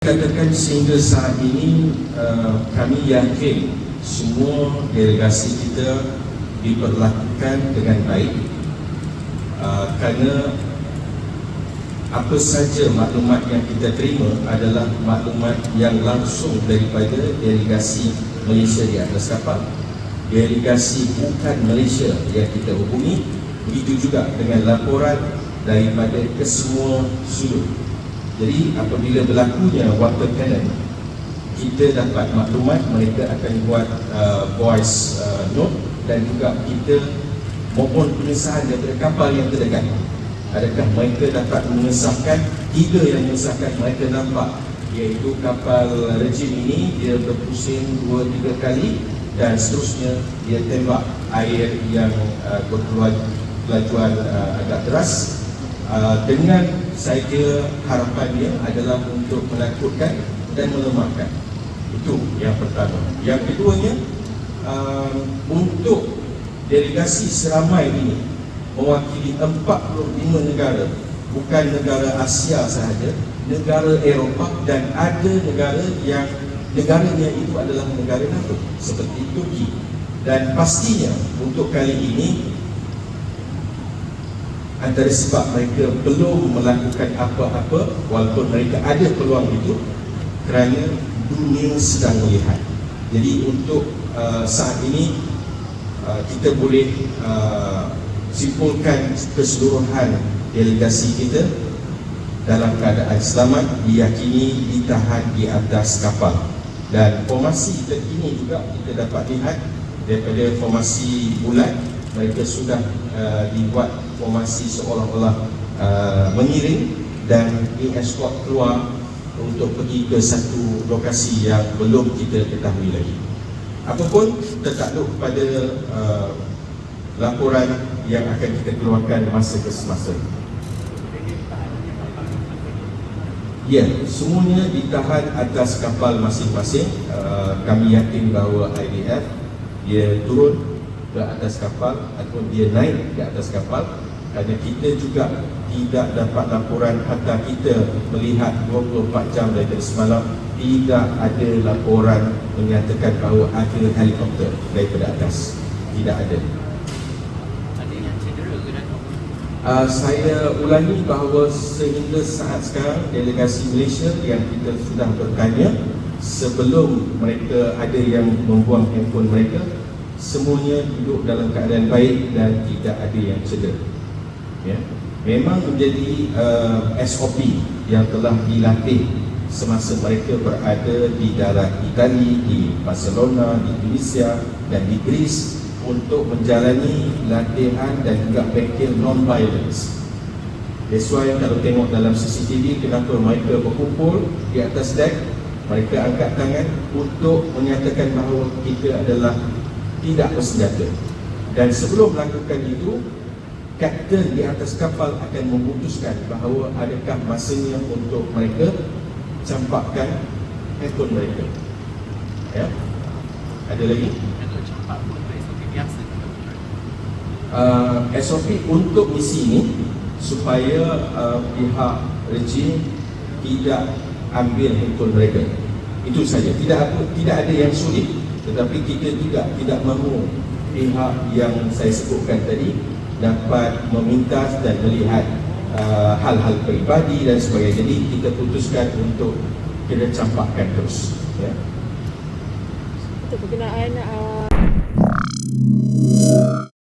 Katakan sehingga saat ini uh, kami yakin semua delegasi kita diperlakukan dengan baik. Uh, kerana apa saja maklumat yang kita terima adalah maklumat yang langsung daripada delegasi Malaysia di atas kapal. Delegasi bukan Malaysia yang kita hubungi begitu juga dengan laporan daripada kesemua sudut jadi apabila berlakunya water cannon kita dapat maklumat mereka akan buat uh, voice uh, note dan juga kita mohon pengesahan daripada kapal yang terdekat. Adakah mereka dapat mengesahkan tiga yang mengesahkan mereka nampak iaitu kapal rejim ini dia berpusing dua tiga kali dan seterusnya dia tembak air yang uh, berkelajuan uh, agak deras uh, dengan saya harapannya adalah untuk menakutkan dan melemahkan. Itu yang pertama. Yang keduanya uh, untuk delegasi seramai ini mewakili 45 negara bukan negara Asia sahaja negara Eropah dan ada negara yang negaranya itu adalah negara NATO. Seperti Turki. Dan pastinya untuk kali ini antara sebab mereka belum melakukan apa-apa walaupun mereka ada peluang itu kerana dunia sedang melihat. Jadi untuk uh, saat ini uh, kita boleh uh, simpulkan keseluruhan delegasi kita dalam keadaan selamat diyakini ditahan di atas kapal. Dan formasi terkini juga kita dapat lihat daripada formasi bulat mereka sudah uh, dibuat formasi seolah-olah uh, mengiring dan di-escort keluar untuk pergi ke satu lokasi yang belum kita ketahui lagi. Apapun tertakluk kepada uh, laporan yang akan kita keluarkan masa ke semasa. Ya, semuanya ditahan atas kapal masing-masing. Uh, kami yakin bahawa IDF dia turun ke atas kapal ataupun dia naik ke atas kapal. Kerana kita juga tidak dapat laporan hatta kita melihat 24 jam daripada semalam tidak ada laporan menyatakan bahawa ada helikopter daripada atas. Tidak ada? Uh, saya ulangi bahawa sehingga saat sekarang delegasi Malaysia yang kita sudah bertanya sebelum mereka ada yang membuang handphone mereka semuanya duduk dalam keadaan baik dan tidak ada yang cedera. Ya. Memang menjadi uh, SOP yang telah dilatih semasa mereka berada di darat Itali, di Barcelona, di Tunisia dan di Greece untuk menjalani latihan dan juga bengkel non-violence. That's why kalau tengok dalam CCTV kenapa mereka berkumpul di atas deck mereka angkat tangan untuk menyatakan bahawa kita adalah tidak bersenjata. Dan sebelum melakukan itu kapten di atas kapal akan memutuskan bahawa adakah masanya untuk mereka campakkan handphone mereka. Ya? Ada lagi? Campak pun SOP biasa uh, SOP untuk misi ini supaya uh, pihak rejim tidak ambil handphone mereka. Itu saja. Tidak apa tidak ada yang sulit tetapi kita juga tidak mahu pihak yang saya sebutkan tadi dapat memintas dan melihat uh, hal-hal peribadi dan sebagainya. Jadi kita putuskan untuk kita campakkan terus ya. Untuk berkenaan uh,